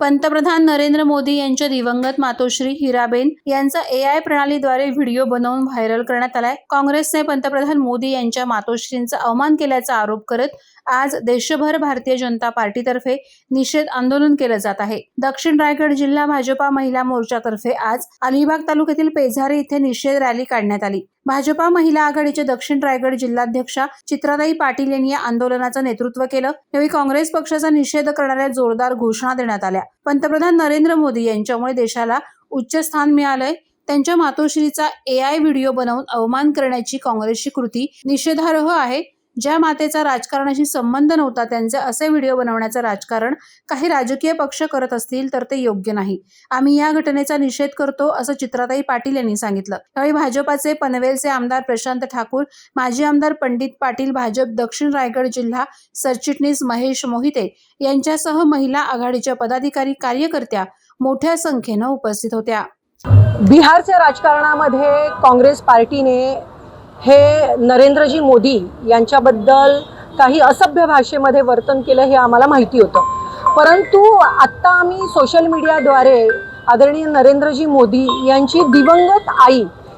पंतप्रधान नरेंद्र मोदी यांच्या दिवंगत मातोश्री हिराबेन यांचा ए आय प्रणालीद्वारे व्हिडिओ बनवून व्हायरल करण्यात आलाय. काँग्रेसने पंतप्रधान मोदी यांच्या मातोश्रींचा अवमान केल्याचा आरोप करत आज देशभर भारतीय जनता पार्टीतर्फे निषेध आंदोलन केलं जात आहे. दक्षिण रायगड जिल्हा भाजपा महिला मोर्चातर्फे आज अलिबाग तालुक्यातील पेझारे इथे निषेध रॅली काढण्यात आली. भाजपा महिला आघाडीचे दक्षिण रायगड जिल्हाध्यक्षा चित्राताई पाटील यांनी या आंदोलनाचं नेतृत्व केलं. यावेळी काँग्रेस पक्षाचा निषेध करणाऱ्या जोरदार घोषणा देण्यात आल्या. पंतप्रधान नरेंद्र मोदी यांच्यामुळे देशाला उच्च स्थान मिळालंय. त्यांच्या मातोश्रीचा ए आय व्हिडिओ बनवून अवमान करण्याची काँग्रेसची कृती निषेधार्ह आहे. ज्या मातेचा राजकारणाशी संबंध नव्हता त्यांचे असे व्हिडिओ बनवण्याचं राजकारण काही राजकीय पक्ष करत असतील तर ते योग्य नाही. आम्ही या घटनेचा निषेध करतो असं चित्राताई पाटील यांनी सांगितलं. त्यावेळी भाजपाचे पनवेलचे आमदार प्रशांत ठाकूर माजी आमदार पंडित पाटील भाजप दक्षिण रायगड जिल्हा सरचिटणीस महेश मोहिते यांच्यासह महिला आघाडीच्या पदाधिकारी कार्यकर्त्या मोठ्या संख्येनं उपस्थित होत्या. बिहारच्या राजकारणामध्ये काँग्रेस पार्टीने हे नरेंद्रजी मोदी यांच्याबद्दल काही असभ्य भाषेमध्ये वर्तन केलं हे आम्हाला माहिती होतं. परंतु आत्ता आम्ही सोशल मीडियाद्वारे आदरणीय नरेंद्रजी मोदी यांची दिवंगत आई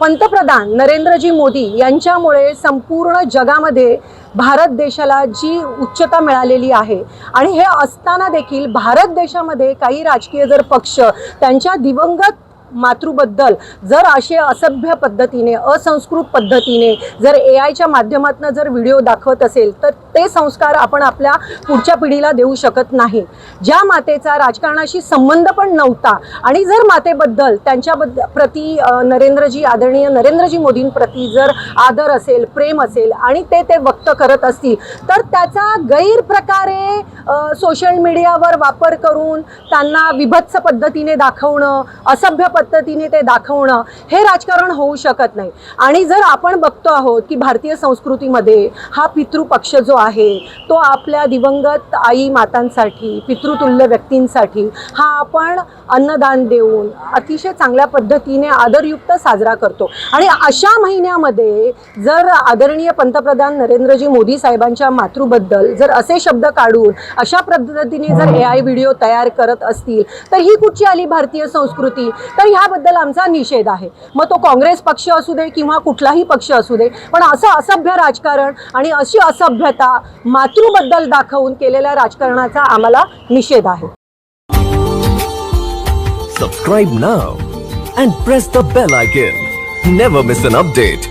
पंतप्रधान नरेंद्रजी मोदी यांच्यामुळे संपूर्ण जगामध्ये भारत देशाला जी उच्चता मिळालेली आहे आणि हे असताना देखील भारत देशामध्ये काही राजकीय जर पक्ष त्यांच्या दिवंगत मातृबद्दल. जर असे असभ्य पद्धतीने असंस्कृत पद्धतीने जर ए आयच्या माध्यमातून जर व्हिडिओ दाखवत असेल तर ते संस्कार आपण आपल्या पुढच्या पिढीला देऊ शकत नाही. ज्या मातेचा राजकारणाशी संबंध पण नव्हता आणि जर मातेबद्दल त्यांच्याबद्दल प्रति नरेंद्रजी आदरणीय नरेंद्रजी मोदींप्रती जर आदर असेल प्रेम असेल आणि ते ते व्यक्त करत असतील तर त्याचा गैरप्रकारे सोशल मीडियावर वापर करून त्यांना विभत्स पद्धतीने दाखवणं असभ्य पद्धतीने ते दाखवणं हे राजकारण होऊ शकत नाही. आणि जर आपण बघतो आहोत की भारतीय संस्कृतीमध्ये हा पितृपक्ष जो आहे तो आपल्या दिवंगत आई मातांसाठी पितृतुल्य व्यक्तींसाठी हा आपण अन्नदान देऊन अतिशय चांगल्या पद्धतीने आदरयुक्त साजरा करतो. आणि अशा महिन्यामध्ये जर आदरणीय पंतप्रधान नरेंद्रजी मोदी साहेबांच्या मातृबद्दल जर असे शब्द काढून अशा पद्धतीने जर ए आय व्हिडिओ तयार करत असतील तर ही कुठची आली भारतीय संस्कृती? तर ह्याबद्दल आमचा निषेध आहे. मग तो काँग्रेस पक्ष असू दे किंवा कुठलाही पक्ष असू दे पण असं असभ्य राजकारण आणि अशी असभ्यता मातृबद्दल दाखवून केलेल्या राजकारणाचा आम्हाला निषेध आहे. Subscribe now and press the bell icon never miss an update